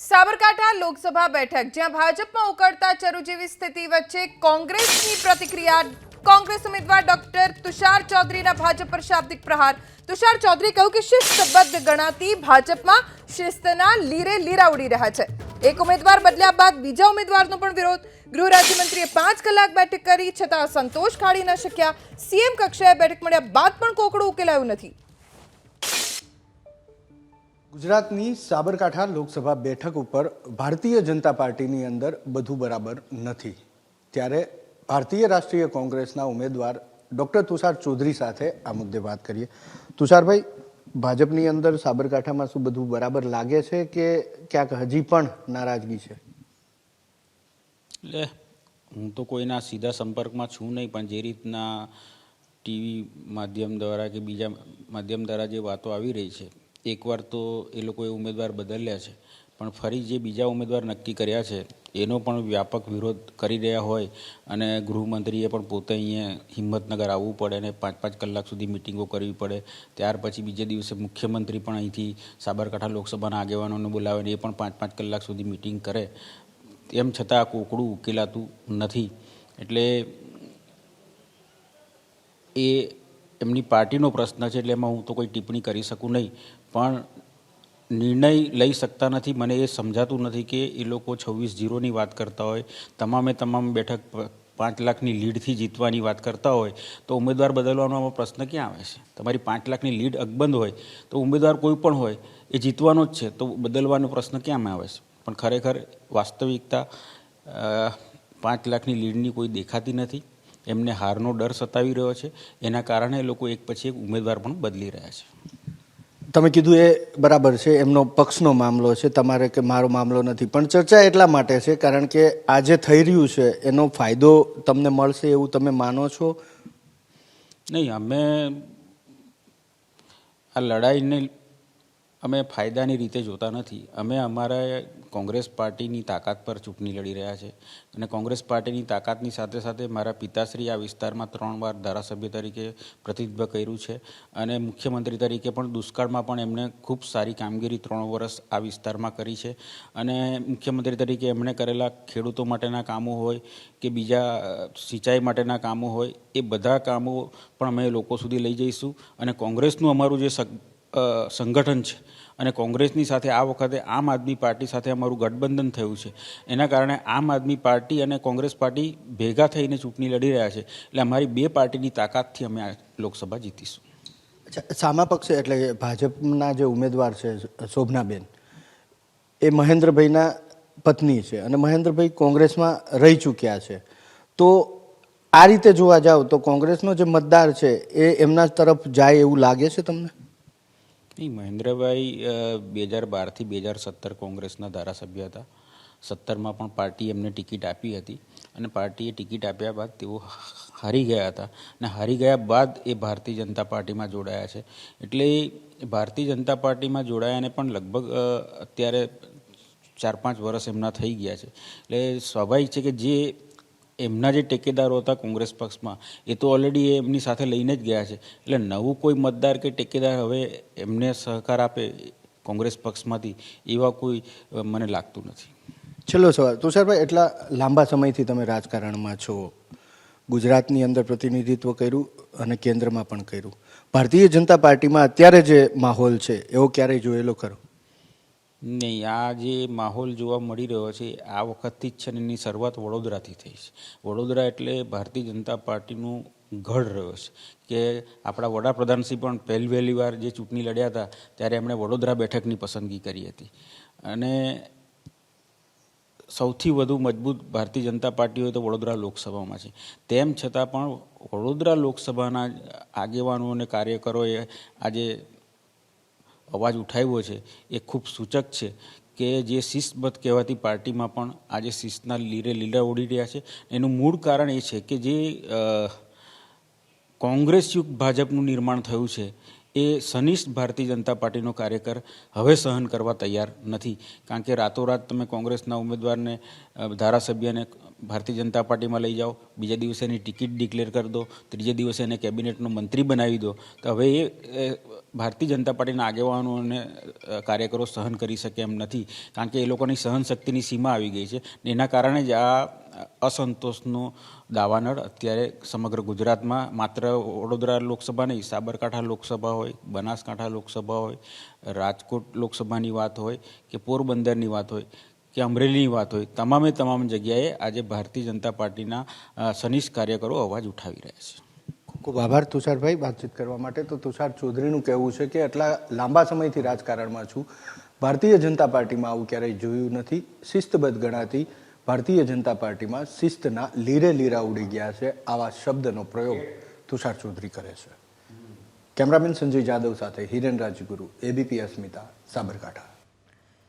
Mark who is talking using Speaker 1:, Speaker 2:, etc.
Speaker 1: સાબરકાંઠા લોકસભા બેઠક, જ્યાં ભાજપમાં ઉકળતા ચરુ જેવી સ્થિતિ વચ્ચે કોંગ્રેસની પ્રતિક્રિયા, કોંગ્રેસ ઉમેદવાર ડોક્ટર તુષાર ચૌધરીના ભાજપ પર શાબ્દિક પ્રહાર. તુષાર ચૌધરી કહ્યું કે શિસ્તબદ્ધ ગણાતી ભાજપમાં શિસ્તના લીરે લીરા ઉડી રહ્યા છે. એક ઉમેદવાર બદલ્યા બાદ બીજા ઉમેદવારનો પણ વિરોધ. ગૃહ રાજ્યમંત્રીએ પાંચ કલાક બેઠક કરી, છતાં સંતોષ કાઢી ન શક્યા. સીએમ કક્ષાએ બેઠક મળ્યા બાદ પણ કોકડું ઉકેલાયું નથી.
Speaker 2: ગુજરાતની સાબરકાંઠા લોકસભા બેઠક ઉપર ભારતીય જનતા પાર્ટીની અંદર બધું બરાબર નથી. ત્યારે ભારતીય રાષ્ટ્રીય કોંગ્રેસના ઉમેદવાર ડૉક્ટર તુષાર ચૌધરી સાથે આ મુદ્દે વાત કરીએ. તુષારભાઈ, ભાજપની અંદર સાબરકાંઠામાં શું બધું બરાબર લાગે છે કે ક્યાંક હજી પણ નારાજગી છે?
Speaker 3: લે, હું તો કોઈના સીધા સંપર્કમાં છું નહીં, પણ જે રીતના ટીવી માધ્યમ દ્વારા કે બીજા માધ્યમ દ્વારા જે વાતો આવી રહી છે એકવાર તો એ લોકોએ ઉમેદવાર બદલ્યા છે. પણ ફરી જે બીજા ઉમેદવાર નક્કી કર્યા છે, એનો પણ વ્યાપક વિરોધ કરી રહ્યા હોય અને ગૃહમંત્રીએ પણ પોતે અહીંયા હિંમતનગર આવવું પડે અને પાંચ પાંચ કલાક સુધી મિટિંગો કરવી પડે. ત્યાર પછી બીજે દિવસે મુખ્યમંત્રી પણ અહીંથી સાબરકાંઠા લોકસભાના આગેવાનોને બોલાવે એ પણ પાંચ પાંચ કલાક સુધી મિટિંગ કરે. તેમ છતાં આ કોકડું ઉકેલાતું નથી. એટલે એ એમની પાર્ટીનો પ્રશ્ન છે એટલે એમાં હું તો કોઈ ટિપ્પણી કરી શકું નહીં. પણ નિર્ણય લઈ શકતા નથી. મને એ સમજાતું નથી કે એ લોકો છવ્વીસ જીરોની વાત કરતા હોય, તમામે તમામ બેઠક પાંચ લાખની લીડથી જીતવાની વાત કરતા હોય, તો ઉમેદવાર બદલવાનો આમાં પ્રશ્ન ક્યાં આવે છે? તમારી પાંચ લાખની લીડ અકબંધ હોય, તો ઉમેદવાર કોઈ પણ હોય, એ જીતવાનો જ છે. તો બદલવાનો પ્રશ્ન ક્યાંમાં આવે છે? પણ ખરેખર વાસ્તવિકતા પાંચ લાખની લીડની કોઈ દેખાતી નથી. એમને હારનો ડર સતાવી રહ્યો છે. એના કારણે એ લોકો એક પછી એક ઉમેદવાર પણ બદલી રહ્યા છે.
Speaker 2: તમે કીધું એ બરાબર છે એમનો પક્ષનો મામલો છે. તમારે કે મારો મામલો નથી. પણ ચર્ચા એટલા માટે છે કારણ કે આ જે થઈ રહ્યું છે એનો ફાયદો તમને મળશે એવું તમે માનો છો?
Speaker 3: નહીં અમે આ લડાઈને અમે ફાયદાની રીતે જોતા નથી. અમે અમારા કોંગ્રેસ પાર્ટીની તાકાત પર ચૂંટણી લડી રહ્યા છે. અને કોંગ્રેસ પાર્ટીની તાકાતની સાથે સાથે મારા પિતાશ્રી આ વિસ્તારમાં ત્રણ વાર ધારાસભ્ય તરીકે પ્રતિનિધિત્વ કર્યું છે. અને મુખ્યમંત્રી તરીકે પણ દુષ્કાળમાં પણ એમણે ખૂબ સારી કામગીરી ત્રણ વર્ષ આ વિસ્તારમાં કરી છે. અને મુખ્યમંત્રી તરીકે એમણે કરેલા ખેડૂતો માટેના કામો હોય કે બીજા સિંચાઈ માટેના કામો હોય, એ બધા કામો પણ અમે લોકો સુધી લઈ જઈશું. અને કોંગ્રેસનું અમારું જે સંગઠન છે. અને કોંગ્રેસની સાથે આ વખતે આમ આદમી પાર્ટી સાથે અમારું ગઠબંધન થયું છે. એના કારણે આમ આદમી પાર્ટી અને કોંગ્રેસ પાર્ટી ભેગા થઈને ચૂંટણી લડી રહ્યા છે. એટલે અમારી બે પાર્ટીની તાકાતથી અમે આ લોકસભા જીતીશું.
Speaker 2: અચ્છા, સામા પક્ષે એટલે ભાજપના જે ઉમેદવાર છે, શોભનાબેન, એ મહેન્દ્રભાઈના પત્ની છે અને મહેન્દ્રભાઈ કોંગ્રેસમાં રહી ચૂક્યા છે. તો આ રીતે જોવા જાવ તો કોંગ્રેસનો જે મતદાર છે, એ એમના તરફ જાય એવું લાગે છે તમને?
Speaker 3: નહીં મહેન્દ્રભાઈ બે હજાર બારથી બે હજાર સત્તર કોંગ્રેસના ધારાસભ્ય હતા. સત્તરમાં પણ પાર્ટી એમને ટિકિટ આપી હતી અને પાર્ટીએ ટિકિટ આપ્યા બાદ તેઓ હારી ગયા હતા અને હારી ગયા બાદ એ ભારતીય જનતા પાર્ટીમાં જોડાયા છે. એટલે ભારતીય જનતા પાર્ટીમાં જોડાયાને પણ લગભગ અત્યારે ચાર પાંચ વર્ષ એમના થઈ ગયા છે. એટલે સ્વાભાવિક છે કે જે એમના જે ટેકેદારો હતા કોંગ્રેસ પક્ષમાં, એ તો ઓલરેડી એમની સાથે લઈને જ ગયા છે. એટલે નવું કોઈ મતદાર કે ટેકેદાર હવે એમને સહકાર આપે કોંગ્રેસ પક્ષમાંથી, એવા કોઈ મને લાગતું નથી.
Speaker 2: છેલ્લો સવાલ. તુષારભાઈ, એટલા લાંબા સમયથી તમે રાજકારણમાં છો. ગુજરાતની અંદર પ્રતિનિધિત્વ કર્યું અને કેન્દ્રમાં પણ કર્યું. ભારતીય જનતા પાર્ટીમાં અત્યારે જે માહોલ છે, એવો ક્યારેય જોયેલો ખરો?
Speaker 3: નહીં આ જે માહોલ જોવા મળી રહ્યો છે, આ વખતથી જ છે ને એની શરૂઆત વડોદરાથી થઈ છે. વડોદરા એટલે ભારતીય જનતા પાર્ટીનું ઘડ રહ્યો છે. કે આપણા વડાપ્રધાનશ્રી પણ પહેલી વહેલી વાર જે ચૂંટણી લડ્યા હતા, ત્યારે એમણે વડોદરા બેઠકની પસંદગી કરી હતી. અને સૌથી વધુ મજબૂત ભારતીય જનતા પાર્ટી હોય તો વડોદરા લોકસભામાં છે. તેમ છતાં પણ વડોદરા લોકસભાના આગેવાનો અને કાર્યકરોએ આજે અવાજ ઉઠાવ્યો છે, એ ખૂબ સૂચક છે કે જે શિસ્તબદ્ધ કહેવાતી પાર્ટીમાં પણ આજે શિસ્તના લીરે લીલા ઉડી રહ્યા છે. એનું મૂળ કારણ એ છે કે જે કોંગ્રેસયુક્ત ભાજપનું નિર્માણ થયું છે એ સનિષ્ઠ ભારતીય જનતા પાર્ટીનો કાર્યકર હવે સહન કરવા તૈયાર નથી. કારણ કે રાતોરાત તમે કોંગ્રેસના ઉમેદવારને ધારાસભ્યને ભારતીય જનતા પાર્ટીમાં લઈ જાઓ, બીજા દિવસે એની ટિકિટ ડિક્લેર કરી દો, ત્રીજે દિવસે એને કેબિનેટનો મંત્રી બનાવી દો, તો હવે એ ભારતીય જનતા પાર્ટીના આગેવાનો અને કાર્યકરો સહન કરી શકે એમ નથી. કારણ કે એ લોકોની સહનશક્તિની સીમા આવી ગઈ છે. એના કારણે જ આ અસંતોષનો દાવાનળ. અત્યારે સમગ્ર ગુજરાતમાં માત્ર વડોદરા લોકસભા નહીં, સાબરકાંઠા લોકસભા હોય, બનાસકાંઠા લોકસભા હોય, રાજકોટ લોકસભાની વાત હોય કે પોરબંદરની વાત હોય કે અમરેલીની વાત હોય, તમામે તમામ જગ્યાએ આજે ભારતીય જનતા પાર્ટીના સનિષ્ઠ કાર્યકરો અવાજ ઉઠાવી રહ્યા છે.
Speaker 2: ખૂબ આભાર તુષારભાઈ વાતચીત કરવા માટે. તો તુષાર ચૌધરીનું કહેવું છે કે આટલા લાંબા સમયથી રાજકારણમાં છું. ભારતીય જનતા પાર્ટીમાં આવું ક્યારેય જોયું નથી. શિસ્તબદ્ધ ગણાતી ભારતીય જનતા પાર્ટીમાં શિસ્તના લીરે લીરા ઉડી ગયા છે આવા શબ્દનો પ્રયોગ તુષાર ચૌધરી કરે છે. કેમેરામેન સંજય જાદવ સાથે હિરેન રાજગુરુ એબીપી અસ્મિતા, સાબરકાંઠા.